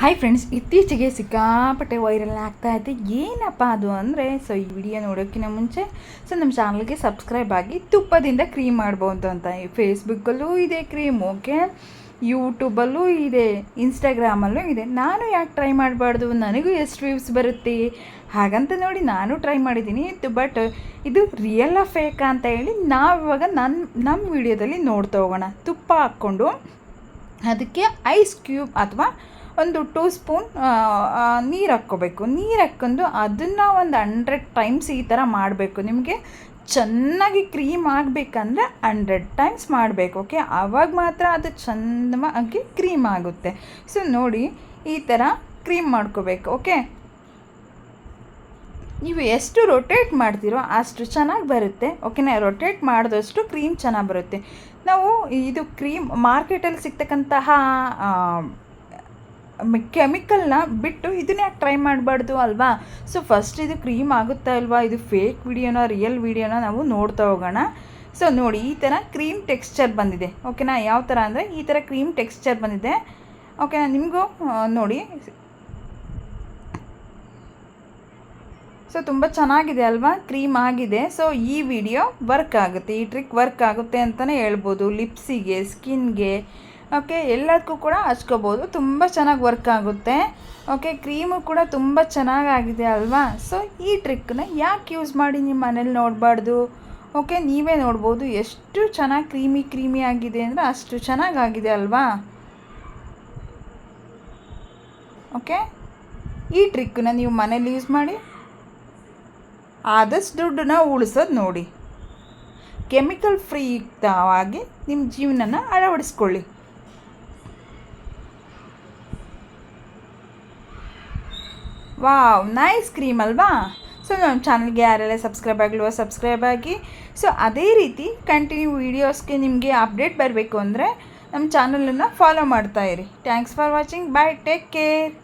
Hi friends ಇತ್ತೀಚೆಗೆ ಸಿಕ್ಕಾಪಟ್ಟೆ viral ಆಗ್ತಾ ಇದೆ. ಏನಪ್ಪ ಅದು ಅಂದರೆ ಸೊ ಈ ವಿಡಿಯೋ ನೋಡೋಕ್ಕಿಂತ ಮುಂಚೆ ಸೊ ನಮ್ಮ ಚಾನಲ್ಗೆ ಸಬ್ಸ್ಕ್ರೈಬ್ ಆಗಿ ತುಪ್ಪದಿಂದ ಕ್ರೀಮ್ ಮಾಡ್ಬೋದು ಅಂತ. ಫೇಸ್ಬುಕ್ಕಲ್ಲೂ ಇದೆ ಕ್ರೀಮ್ ಓಕೆ ಯೂಟ್ಯೂಬಲ್ಲೂ ಇದೆ ಇನ್ಸ್ಟಾಗ್ರಾಮಲ್ಲೂ ಇದೆ. ನಾನು ಯಾಕೆ ಟ್ರೈ ಮಾಡಬಾರ್ದು? ನನಗೂ ಎಷ್ಟು ವ್ಯೂಸ್ ಬರುತ್ತೆ? ಹಾಗಂತ ನೋಡಿ ನಾನು ಟ್ರೈ ಮಾಡಿದ್ದೀನಿ. ಬಟ್ ಇದು ರಿಯಲ್ ಫೇಕಾ ಅಂತ ಹೇಳಿ ನಾವು ಇವಾಗ ನನ್ನ ನಮ್ಮ ವಿಡಿಯೋದಲ್ಲಿ ನೋಡ್ತಾ ಹೋಗೋಣ. ತುಪ್ಪ ಹಾಕ್ಕೊಂಡು, ಅದಕ್ಕೆ ಐಸ್ ಕ್ಯೂಬ್ ಅಥವಾ ಒಂದು ಟೂ ಸ್ಪೂನ್ ನೀರು ಹಾಕ್ಕೋಬೇಕು. ನೀರು ಹಾಕ್ಕೊಂಡು ಅದನ್ನು ಒಂದು ಹಂಡ್ರೆಡ್ ಟೈಮ್ಸ್ ಈ ಥರ ಮಾಡಬೇಕು. ನಿಮಗೆ ಚೆನ್ನಾಗಿ ಕ್ರೀಮ್ ಆಗಬೇಕಂದ್ರೆ ಹಂಡ್ರೆಡ್ ಟೈಮ್ಸ್ ಮಾಡಬೇಕು ಓಕೆ ಆವಾಗ ಮಾತ್ರ ಅದು ಚಂದವಾಗಿ ಕ್ರೀಮ್ ಆಗುತ್ತೆ. ಸೊ ನೋಡಿ, ಈ ಥರ ಕ್ರೀಮ್ ಮಾಡ್ಕೋಬೇಕು ಓಕೆ ನೀವು ಎಷ್ಟು ರೊಟೇಟ್ ಮಾಡ್ತೀರೋ ಅಷ್ಟು ಚೆನ್ನಾಗಿ ಬರುತ್ತೆ ಓಕೆನಾ ರೊಟೇಟ್ ಮಾಡಿದಷ್ಟು ಕ್ರೀಮ್ ಚೆನ್ನಾಗಿ ಬರುತ್ತೆ. ನಾವು ಇದು ಕ್ರೀಮ್ ಮಾರ್ಕೆಟಲ್ಲಿ ಸಿಗ್ತಕ್ಕಂತಹ ಕೆಮಿಕಲ್ನ ಬಿಟ್ಟು ಇದನ್ನ ಯಾಕೆ ಟ್ರೈ ಮಾಡಬಾರ್ದು ಅಲ್ವಾ? ಸೊ ಫಸ್ಟ್ ಇದು ಕ್ರೀಮ್ ಆಗುತ್ತಾ ಇಲ್ವಾ? ಇದು ಫೇಕ್ ವಿಡಿಯೋನ ರಿಯಲ್ ವಿಡಿಯೋನ ನಾವು ನೋಡ್ತಾ ಹೋಗೋಣ. ಸೊ ನೋಡಿ, ಈ ಥರ ಕ್ರೀಮ್ ಟೆಕ್ಸ್ಚರ್ ಬಂದಿದೆ. ಓಕೆನಾ ಯಾವ ಥರ ಅಂದರೆ ಈ ಥರ ಕ್ರೀಮ್ ಟೆಕ್ಸ್ಚರ್ ಬಂದಿದೆ. ಓಕೆನಾ ನಿಮಗೂ ನೋಡಿ. ಸೊ ತುಂಬ ಚೆನ್ನಾಗಿದೆ ಅಲ್ವಾ? ಕ್ರೀಮ್ ಆಗಿದೆ. ಸೊ ಈ ವಿಡಿಯೋ ವರ್ಕ್ ಆಗುತ್ತೆ. ಈ ಟ್ರಿಕ್ ವರ್ಕ್ ಆಗುತ್ತೆ ಅಂತಲೇ ಹೇಳ್ಬೋದು. ಲಿಪ್ಸಿಗೆ ಸ್ಕಿನ್ಗೆ ಓಕೆ ಎಲ್ಲದಕ್ಕೂ ಕೂಡ ಹಚ್ಕೋಬೋದು. ತುಂಬ ಚೆನ್ನಾಗಿ ವರ್ಕ್ ಆಗುತ್ತೆ. ಓಕೆ ಕ್ರೀಮು ಕೂಡ ತುಂಬ ಚೆನ್ನಾಗಾಗಿದೆ ಅಲ್ವಾ? ಸೊ ಈ ಟ್ರಿಕ್ಕನ್ನ ಯಾಕೆ ಯೂಸ್ ಮಾಡಿ ನಿಮ್ಮ ಮನೇಲಿ ನೋಡಬಾರ್ದು? ಓಕೆ ನೀವೇ ನೋಡ್ಬೋದು ಎಷ್ಟು ಚೆನ್ನಾಗಿ ಕ್ರೀಮಿ ಕ್ರೀಮಿ ಆಗಿದೆ ಅಂದರೆ ಅಷ್ಟು ಚೆನ್ನಾಗಾಗಿದೆ ಅಲ್ವಾ? ಓಕೆ ಈ ಟ್ರಿಕ್ಕನ್ನ ನೀವು ಮನೇಲಿ ಯೂಸ್ ಮಾಡಿ ಆದಷ್ಟು ದುಡ್ಡನ್ನ ಉಳಿಸೋದು ನೋಡಿ. ಕೆಮಿಕಲ್ ಫ್ರೀ ಯುಕ್ತವಾಗಿ ನಿಮ್ಮ ಜೀವನನ ಅಳವಡಿಸ್ಕೊಳ್ಳಿ. ವಾವ್ ನೈಸ್ ಕ್ರೀಮ್ ಅಲ್ವಾ? ಸೊ ನಮ್ಮ ಚಾನಲ್ಗೆ ಯಾರೆಲ್ಲ ಸಬ್ಸ್ಕ್ರೈಬ್ ಆಗಲ್ವೋ ಸಬ್ಸ್ಕ್ರೈಬ್ ಆಗಿ. ಸೊ ಅದೇ ರೀತಿ ಕಂಟಿನ್ಯೂ ವೀಡಿಯೋಸ್ಗೆ ನಿಮಗೆ ಅಪ್ಡೇಟ್ ಬರಬೇಕು ಅಂದರೆ ನಮ್ಮ ಚಾನಲನ್ನು ಫಾಲೋ ಮಾಡ್ತಾ ಇರಿ. Thanks for watching bye take care